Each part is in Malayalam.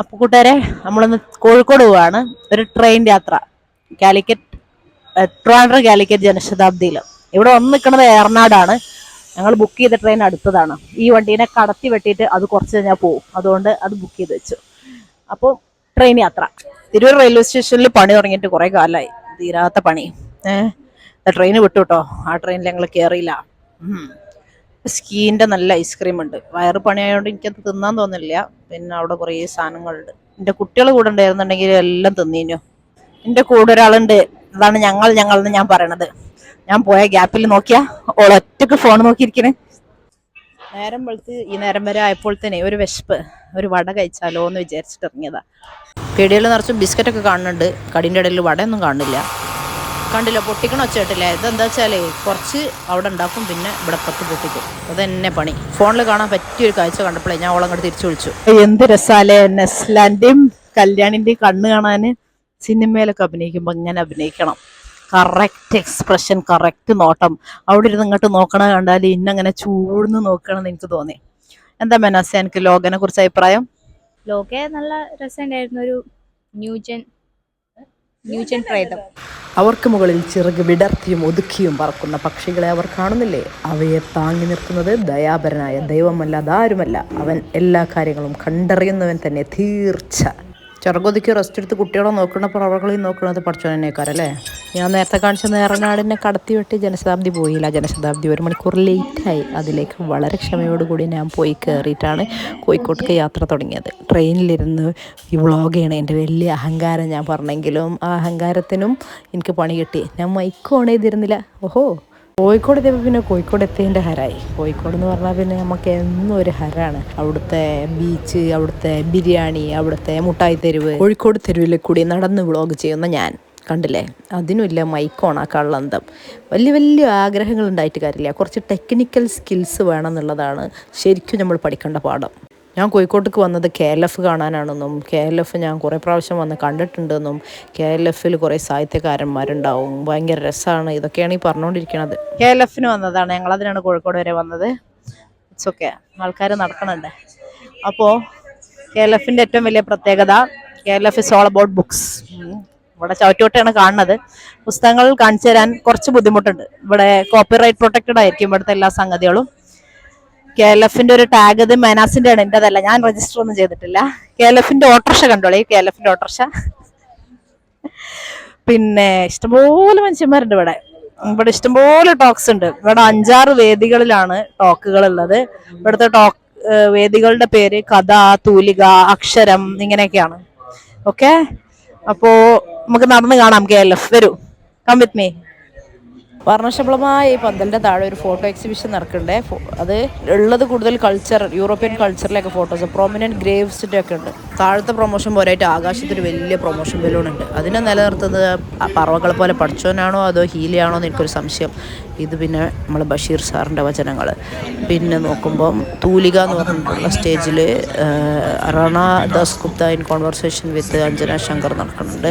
അപ്പോൾ കൂട്ടുകാരെ നമ്മളൊന്ന് കോഴിക്കോട് പോവാണ്. ഒരു ട്രെയിൻ യാത്ര. കാലിക്കറ്റ് ട്രിവാൻഡ്രം കാലിക്കറ്റ് ജനശതാബ്ദിയിൽ ഇവിടെ വന്ന് നിൽക്കുന്നത് ഏർനാടാണ് ഞങ്ങൾ ബുക്ക് ചെയ്ത ട്രെയിൻ അടുത്തതാണ്. ഈ വണ്ടീനെ കടത്തി വെട്ടിയിട്ട് അത് കുറച്ച് കഴിഞ്ഞാൽ പോകും അതുകൊണ്ട് അത് ബുക്ക് ചെയ്ത് വെച്ചു. അപ്പോൾ ട്രെയിൻ യാത്ര. തിരൂർ റെയിൽവേ സ്റ്റേഷനിൽ പണി തുടങ്ങിയിട്ട് കുറേ കാലമായി തീരാത്ത പണി. ഏഹ് ട്രെയിൻ വിട്ടു കേട്ടോ ആ ട്രെയിനിൽ ഞങ്ങൾ കയറിയില്ല. സ്കീന്റെ നല്ല ഐസ്ക്രീം ഉണ്ട് വയറ് പണിയായതുകൊണ്ട് എനിക്കത് തിന്നാൻ തോന്നില്ല. പിന്നെ അവിടെ കുറേ സാധനങ്ങളുണ്ട്. എന്റെ കുട്ടികൾ കൂടെ ഉണ്ടായിരുന്നുണ്ടെങ്കിൽ എല്ലാം തിന്നീനു. എന്റെ കൂടെ ഒരാളുണ്ട്. അതാണ് ഞങ്ങൾ ഞങ്ങൾ എന്ന് ഞാൻ പറയണത്. ഞാൻ പോയ ഗ്യാപ്പിൽ നോക്കിയാ ഒളൊറ്റക്ക് ഫോൺ നോക്കിയിരിക്കണേ. നേരം വെളുത്ത് ഈ നേരം വരെ ആയപ്പോൾ തന്നെ ഒരു വിശപ്പ് ഒരു വട കഴിച്ചാലോ എന്ന് വിചാരിച്ചിട്ട് ഇറങ്ങിയതാ. പീടികയിൽ നിറച്ച് ബിസ്ക്കറ്റൊക്കെ കാണുന്നുണ്ട്. കടീന്റെ ഇടയിൽ വടയൊന്നും കാണുന്നില്ല. കണ്ടില്ല പൊട്ടിക്കണ ഒച്ചയിട്ടില്ല ഇതെന്താ വെച്ചാലേ കുറച്ച് അവിടെ ഉണ്ടാക്കും പിന്നെ ഇവിടെ പത്ത് പൊട്ടിക്കും. അത് തന്നെ പണി. ഫോണിൽ കാണാൻ പറ്റിയൊരു കാഴ്ച കണ്ടപ്പോഴേ ഞാൻ ഓളം ഓളങ്ങോട്ട് തിരിച്ചു വിളിച്ചു. എന്ത് രസാലേ നെസ്ലാന്റെയും കല്യാണിന്റെയും കണ്ണ് കാണാന് സിനിമയിലൊക്കെ അഭിനയിക്കുമ്പോൾ ഇങ്ങനെ അഭിനയിക്കണം. കറക്റ്റ് എക്സ്പ്രഷൻ കറക്റ്റ് നോട്ടം. അവിടെ ഇരുന്ന് ഇങ്ങോട്ട് നോക്കണ കണ്ടാൽ ഇന്നങ്ങനെ ചൂടുന്ന് നോക്കണം എന്ന് എനിക്ക് തോന്നി. എന്താ മെനാസ എനിക്ക് ലോകനെ കുറിച്ച് അഭിപ്രായം? ലോകെ നല്ല രസമുണ്ടായിരുന്നു. ഒരു ന്യൂജൻ ന്യൂജൻ അവർക്ക് മുകളിൽ ചിറക് വിടർത്തിയും ഒതുക്കിയും പറക്കുന്ന പക്ഷികളെ അവർ കാണുന്നില്ലേ? അവയെ താങ്ങി നിർത്തുന്നത് ദയാപരനായ ദൈവമല്ലാതെ ആരുമല്ല. അവൻ എല്ലാ കാര്യങ്ങളും കണ്ടറിയുന്നവൻ തന്നെ തീർച്ച. ചിറകൊതുക്കി റെസ്റ്റ് എടുത്ത് കുട്ടികളെ നോക്കുന്ന പ്രവർകളെയും നോക്കുന്നത് പഠിച്ചോനേക്കാരല്ലേ ഞാൻ നേരത്തെ കാണിച്ച നേറനാടിനെ കടത്തി വെട്ടി ജനശതാബ്ദി പോയില്ല. ജനശതാബ്ദി ഒരു മണിക്കൂർ ലേറ്റായി. അതിലേക്ക് വളരെ ക്ഷമയോടുകൂടി ഞാൻ പോയി കയറിയിട്ടാണ് കോഴിക്കോട്ടേക്ക് യാത്ര തുടങ്ങിയത്. ട്രെയിനിലിരുന്ന് ഈ വ്ളോഗ് ചെയ്യണ എന്റെ വലിയ അഹങ്കാരം ഞാൻ പറഞ്ഞെങ്കിലും ആ അഹങ്കാരത്തിനും എനിക്ക് പണി കിട്ടി. ഞാൻ മൈക്ക് ഓൺ ചെയ്തിരുന്നില്ല ഓഹോ. കോഴിക്കോട് എത്തിയപ്പോൾ പിന്നെ കോഴിക്കോട് എത്തിയതിന്റെ ഹരായി. കോഴിക്കോട് എന്ന് പറഞ്ഞാൽ പിന്നെ നമുക്ക് എന്നും ഒരു ഹരാണ്. അവിടുത്തെ ബീച്ച് അവിടുത്തെ ബിരിയാണി അവിടുത്തെ മുട്ടായി തെരുവ്. കോഴിക്കോട് തെരുവിൽ കൂടി നടന്ന് വ്ളോഗ് ചെയ്യുന്ന ഞാൻ. കണ്ടില്ലേ? അതിനുമില്ല മൈക്ക് ഓണാക്കാനുള്ള അന്തം വലിയ വലിയ ആഗ്രഹങ്ങൾ ഉണ്ടായിട്ട് കാര്യമില്ല. കുറച്ച് ടെക്നിക്കൽ സ്കിൽസ് വേണം എന്നുള്ളതാണ് ശരിക്കും നമ്മൾ പഠിക്കേണ്ട പാഠം. ഞാൻ കോഴിക്കോട്ടേക്ക് വന്നത് കെ എൽ എഫ് കാണാനാണെന്നും കെ എൽ എഫ് ഞാൻ കുറേ പ്രാവശ്യം വന്ന് കണ്ടിട്ടുണ്ടെന്നും കെ എൽ എഫിൽ കുറേ സാഹിത്യകാരന്മാരുണ്ടാവും. ഭയങ്കര രസമാണ് ഇതൊക്കെയാണ് ഈ പറഞ്ഞുകൊണ്ടിരിക്കുന്നത് കെ എൽ എഫിന് വന്നതാണ്. ഞങ്ങൾ അതിനാണ് കോഴിക്കോട് വരെ വന്നത്. ഇറ്റ്സ് ഓക്കെ ആൾക്കാർ നടക്കണുണ്ട്. അപ്പോൾ കെ എൽ എഫിന്റെ ഏറ്റവും വലിയ പ്രത്യേകത K L F is all about books ഇവിടെ ചവിറ്റോട്ടാണ് കാണുന്നത്. പുസ്തകങ്ങൾ കാണിച്ചു തരാൻ കുറച്ച് ബുദ്ധിമുട്ടുണ്ട്. ഇവിടെ കോപ്പിറൈറ്റ് പ്രൊട്ടക്റ്റഡ് ആയിരിക്കും ഇവിടുത്തെ എല്ലാ സംഗതികളും. കെ എൽ എഫിന്റെ ഒരു ടാഗ് ഇത് മെനാസിന്റെ ആണ്. എന്റെ അതല്ല ഞാൻ രജിസ്റ്റർ ഒന്നും ചെയ്തിട്ടില്ല. കെ എൽ എഫിന്റെ ഓട്ടോറിക്ഷ കണ്ടോളി. കെ എൽ എഫിന്റെ ഓട്ടോറിക്ഷ പിന്നെ ഇഷ്ടംപോലെ മനുഷ്യന്മാരുണ്ട് ഇവിടെ. ഇവിടെ ഇഷ്ടംപോലെ ടോക്സ് ഉണ്ട്. ഇവിടെ അഞ്ചാറ് വേദികളിലാണ് ടോക്കുകൾ ഉള്ളത്. ഇവിടുത്തെ ടോക്ക് വേദികളുടെ പേര് കഥ തൂലിക അക്ഷരം ഇങ്ങനെയൊക്കെയാണ്. ഓക്കെ അപ്പോ നമുക്ക് നടന്ന് കാണാം കെ എൽ എഫ് വരൂ. കം വിത്ത് മീ വർണശബളമായ ഈ പന്തലിന്റെ താഴെ ഒരു ഫോട്ടോ എക്സിബിഷൻ നടക്കണ്ടേ അത് ഉള്ളത് കൂടുതൽ കൾച്ചർ യൂറോപ്യൻ കൾച്ചറിലൊക്കെ ഫോട്ടോസ് പ്രോമിനന്റ് ഗ്രേവ്സിന്റെ ഒക്കെ ഉണ്ട്. താഴത്തെ പ്രൊമോഷൻ പോരായിട്ട് ആകാശത്തൊരു വലിയ പ്രൊമോഷൻ ബലൂൺ ഉണ്ട്. അതിനെ നിലനിർത്തുന്നത് പറവകൾ പോലെ പഠിച്ചോനാണോ അതോ ഹീലിയാണോ എന്ന് എനിക്കൊരു സംശയം. ഇത് പിന്നെ നമ്മൾ ബഷീർ സാറിന്റെ വചനങ്ങൾ പിന്നെ നോക്കുമ്പം തൂലിക എന്ന് പറഞ്ഞിട്ടുള്ള സ്റ്റേജിൽ Rana Dasgupta in conversation with Anjana Shankar നടക്കുന്നുണ്ട്.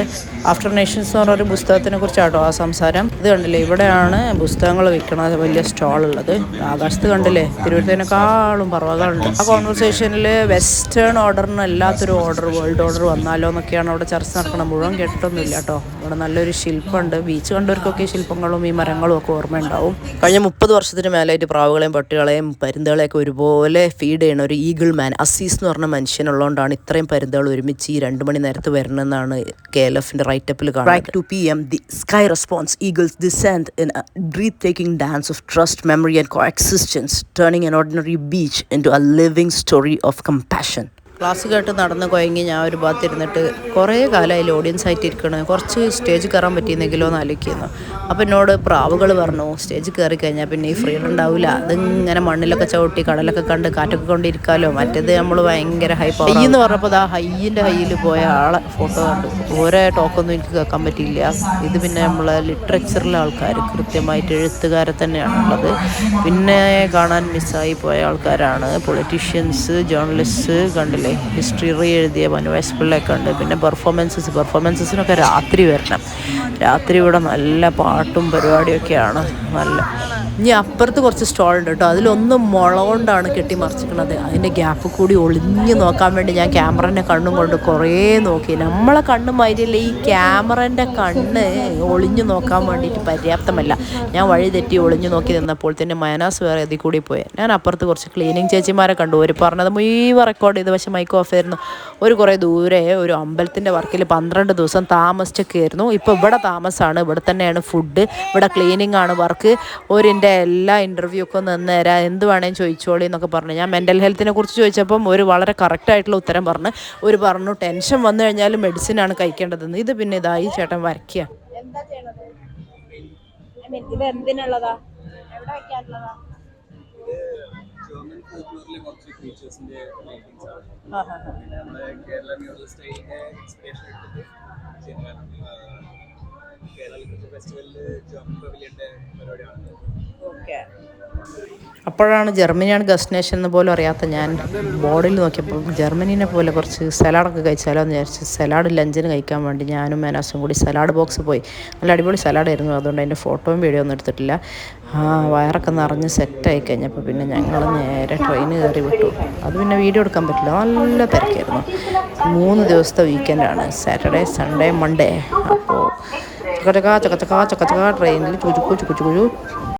ആഫ്റ്റർ നേഷൻസ് എന്ന് പറഞ്ഞ ഒരു പുസ്തകത്തിനെ കുറിച്ചാട്ടോ ആ സംസാരം. ഇത് കണ്ടില്ലേ? ഇവിടെയാണ് പുസ്തകങ്ങൾ വിൽക്കണ വലിയ സ്റ്റാൾ ഉള്ളത്. ആകാശത്ത് കണ്ടില്ലേ? തിരുവനന്തപുരത്തേക്കാളും പറവകളുണ്ട്. ആ കോൺവെർസേഷനിൽ വെസ്റ്റേൺ ഓർഡറിന് അല്ലാത്തൊരു ഓർഡർ വേൾഡ് ഓർഡർ വന്നാലോ എന്നൊക്കെയാണ് അവിടെ ചർച്ച നടക്കണം മുഴുവൻ കേട്ടിട്ടൊന്നുമില്ല കേട്ടോ. ഇവിടെ നല്ലൊരു ശില്പമുണ്ട്. ബീച്ച് കണ്ടവർക്കൊക്കെ ശില്പങ്ങളും ഈ മരങ്ങളും ഒക്കെ ഓർമ്മയുണ്ടാവും. കഴിഞ്ഞ മുപ്പത് വർഷത്തിന് മേലായിട്ട് പ്രാവുകളെയും പട്ടികളെയും പരുന്തുകളെയൊക്കെ ഒരുപോലെ ഫീഡ് ചെയ്യണ ഒരു ഈഗിൾ മാൻ അസീസ് എന്ന് പറഞ്ഞ മനുഷ്യനുള്ളതുകൊണ്ടാണ് ഇത്രയും പരുന്തുകൾ ഒരുമിച്ച് ഈ രണ്ട് മണി നേരത്ത് വരണമെന്നാണ് കെ എൽ എഫിന്റെ റൈറ്റപ്പിൽ കാണുന്നത്. Two P M the sky response eagles descend in breathtaking dance of trust memory and coexistence turning an ordinary beach into a living story of compassion class കേട്ട് നടന്ന് കുഴങ്ങി ഞാൻ ഒരു ഭാഗത്തിരുന്നിട്ട് കുറേ കാലമായി ഓഡിയൻസ് ആയിട്ട് ഇരിക്കണേ കുറച്ച് സ്റ്റേജ് കയറാൻ പറ്റിയെന്നെങ്കിലോ എന്ന് ആലോചിക്കുന്നു. അപ്പം എന്നോട് പ്രാവുകൾ പറഞ്ഞു സ്റ്റേജ് കയറി കഴിഞ്ഞാൽ പിന്നെ ഈ ഫ്രീഡം ഉണ്ടാവില്ല അതിങ്ങനെ മണ്ണിലൊക്കെ ചവിട്ടി കടലൊക്കെ കണ്ട് കാറ്റൊക്കെ കൊണ്ടിരിക്കാമല്ലോ മറ്റേത് നമ്മൾ ഭയങ്കര ഹൈ ഹൈ എന്ന് പറഞ്ഞപ്പോൾ ആ ഹൈയിന്റെ ഹൈയിൽ പോയ ആളെ ഫോട്ടോ കണ്ടു. ഓരോ ടോക്കൊന്നും എനിക്ക് കേൾക്കാൻ പറ്റിയില്ല. ഇത് പിന്നെ നമ്മളെ ലിറ്ററേച്ചറിലെ ആൾക്കാർ കൃത്യമായിട്ട് എഴുത്തുകാരെ തന്നെയാണുള്ളത് പിന്നെ കാണാൻ മിസ്സായി പോയ ആൾക്കാരാണ് പൊളിറ്റീഷ്യൻസ് ജേർണലിസ്റ്റ് കണ്ടില്ലേ? പിള്ളേരില്ലേ ഹിസ്റ്ററി എഴുതിയ മനുവേഷ് പിള്ളയൊക്കെ ഉണ്ട്. പിന്നെ പെർഫോമൻസസ് പെർഫോമൻസസിനൊക്കെ രാത്രി വരണം. രാത്രി ഇവിടെ നല്ല പാട്ടും പരിപാടിയൊക്കെയാണ്. നല്ല ഇനി അപ്പുറത്ത് കുറച്ച് സ്റ്റോൾ ഉണ്ട് കേട്ടോ. അതിലൊന്നും മുള കൊണ്ടാണ് കെട്ടി മറിച്ചിരിക്കുന്നത്. അതിന്റെ ഗ്യാപ്പ് കൂടി ഒളിഞ്ഞു നോക്കാൻ വേണ്ടി ഞാൻ ക്യാമറേന്റെ കണ്ണും കൊണ്ട് കുറേ നോക്കി. നമ്മളെ കണ്ണും മാതിരിയല്ല ഈ ക്യാമറേന്റെ കണ്ണ് ഒളിഞ്ഞു നോക്കാൻ വേണ്ടിയിട്ട് പര്യാപ്തമല്ല. ഞാൻ വഴി തെറ്റി ഒളിഞ്ഞു നോക്കി നിന്നപ്പോൾ തന്നെ മയനാസ് വേറെ ഇതിൽ കൂടി പോയി. ഞാൻ അപ്പുറത്ത് കുറച്ച് ക്ലീനിങ് ചേച്ചിമാരെ കണ്ടു. ഒരു പറഞ്ഞത് മുഴുവൻ റെക്കോർഡ് ചെയ്ത്. പക്ഷേ മൈക്ക് ഓഫ് ആയിരുന്നു. ഒരു കുറേ ദൂരെ ഒരു അമ്പലത്തിന്റെ വർക്കിൽ പന്ത്രണ്ട് ദിവസം താമസിച്ചൊക്കെ ആയിരുന്നു ഇപ്പോൾ ഇവിടെ താമസമാണ് ഇവിടെ തന്നെയാണ് ഫുഡ് ഇവിടെ ക്ലീനിങ് ആണ് വർക്ക് ഒരിന്റെ എല്ലാ ഇന്റർവ്യൂ ഒക്കെ ഒന്ന് തരാം. എന്ത് വേണേലും ചോദിച്ചോളി എന്നൊക്കെ പറഞ്ഞു. ഞാൻ മെന്റൽ ഹെൽത്തിനെ കുറിച്ച് ചോദിച്ചപ്പം ഒരു വളരെ കറക്റ്റായിട്ടുള്ള ഉത്തരം പറഞ്ഞു. ഒരു പറഞ്ഞു ടെൻഷൻ വന്നു കഴിഞ്ഞാൽ മെഡിസിനാണ് കഴിക്കേണ്ടതെന്ന്. ഇത് പിന്നെ ഇതായി. ചേട്ടൻ വരയ്ക്കുക എന്താ ചെയ്യണത്? ഐ മീൻ ഇത് എന്തിനുള്ളതാ? എവിടെ വെക്കാനുള്ളതാ? ജർമ്മൻ ഫോക്ലോറിലെ കുറച്ച് ക്രീച്ചേഴ്സിന്റെ പെയിന്റിങ്സ് ആണ്. പിന്നെ നമ്മുടെ കേരള മ്യൂറൽ സ്റ്റൈലിന്റെ ഇൻസ്പിറേഷൻ എടുത്തിട്ട് കേരള ഫെസ്റ്റിവലിൽ ജർമ്മൻ പവലിയന്റെ പരിപാടിയാണ്. ഓക്കെ. അപ്പോഴാണ് ജർമ്മനിയാണ് ഡെസ്റ്റിനേഷൻ എന്ന് പോലും അറിയാത്ത ഞാൻ ബോർഡിൽ നോക്കിയപ്പോൾ ജർമ്മനീനെ പോലെ കുറച്ച് സലാഡൊക്കെ കഴിച്ചാലോ എന്ന് വിചാരിച്ച് സലാഡ് ലഞ്ചിന് കഴിക്കാൻ വേണ്ടി ഞാനും മേനാസും കൂടി സലാഡ് ബോക്സ് പോയി. നല്ല അടിപൊളി സലാഡായിരുന്നു അതുകൊണ്ട് അതിന്റെ ഫോട്ടോയും വീഡിയോ ഒന്നും എടുത്തിട്ടില്ല. ആ വയറൊക്കെ നിറഞ്ഞ് സെറ്റായി കഴിഞ്ഞപ്പോൾ പിന്നെ ഞങ്ങൾ നേരെ ട്രെയിൻ കയറി വിട്ടു. അത് പിന്നെ വീഡിയോ എടുക്കാൻ പറ്റില്ല. നല്ല തിരക്കായിരുന്നു. മൂന്ന് ദിവസത്തെ വീക്കെൻഡാണ് സാറ്റർഡേ സൺഡേ മൺഡേ അപ്പോൾ ചക്കച്ചക്ക ചക്കച്ചക്ക ചക്കച്ചക്ക ട്രെയിനിൽ ചുചുക്കു ചുക്കു ചുക്കു.